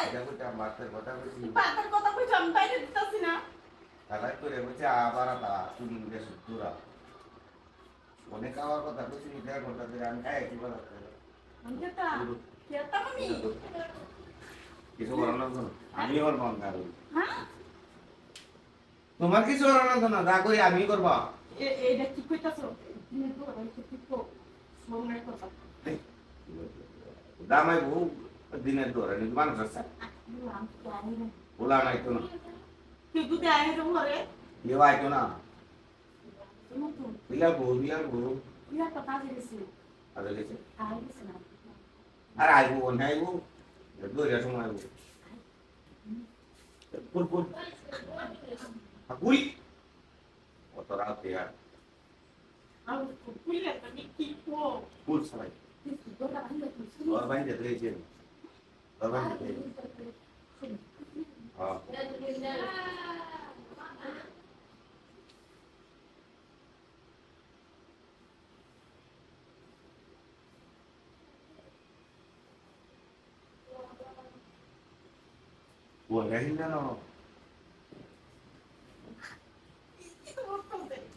কথা কইছি কথা কইছো আমি বাইরে দিতেছি না। তালাই করে বলছে আবার তা তুমি উঠে সুতুরা অনেক খাওয়ার কথা কইছি দেড় ঘণ্টা ধরে আমি খাই কি বলা আমি কেতা কেতা আমি কিছু করার না আমি ওর হ্যাঁ? তোমার কিছু করার না যা করি আমি করবা। এইটা কি কইতাছো? তুমি তো আমি কো সোমনে কথা। দামাই বহু দিনের দৌড়ে কিন্তু মানুষ আছে না ওলা নাই তো না। দুধে আয় তো ঘরে না? তুমি তো বউ বিলার বউ। আদে গেছে আর না আইবো অন্য আইবো? দৌড়ে সময় আইবো। অত রাত আর আর কি কো পুল সবাই তুই তো দা আমি তো ওর বাইন যেতে buồn cái nó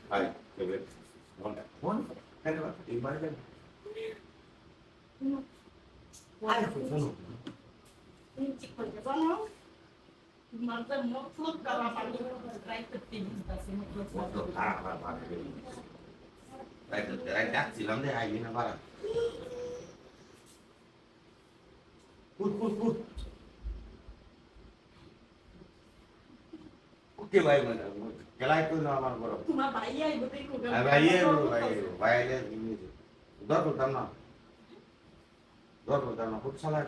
Ay, qué bien. Hola. Bueno, ¿qué te va? Igual, ven. Ay, pues, bueno. কি করবে জানো তোমাদের মতলব করা পারি রাইতে তিন দিতাছি মতলব Bueno, ah, va, va, que ven. Ay, te trae taxi, ¿dónde hay? Viene para. Put, put, put. ¿Qué va a ir? ¿Qué la hay tú no আমার বড়? তোমার ভাই আইবো দেখো আর ভাইয়ে ভাইয়ে ভাইয়ে ইংরেজি দর বলতাম না দর বলতাম না খুব চালাক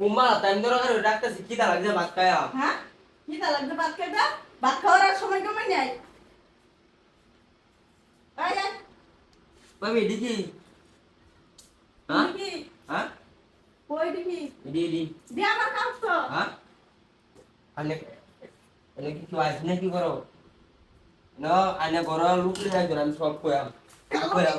উম্মা টাইম ধরে করে ডাকতেছি কি লাগছে ভাত খায়া হ্যাঁ কি তা লাগবে ভাত খাইবা ভাত খাওয়ার আর সময় কমে নাই আয় আয় ভাবি দেখি দেখি দি দি দি আমার কাজ তো। হ্যাঁ? আনে আনে কি তুই আসনে কি করো? না আনে বড় লুক রে আমি সব কইয়া কইয়া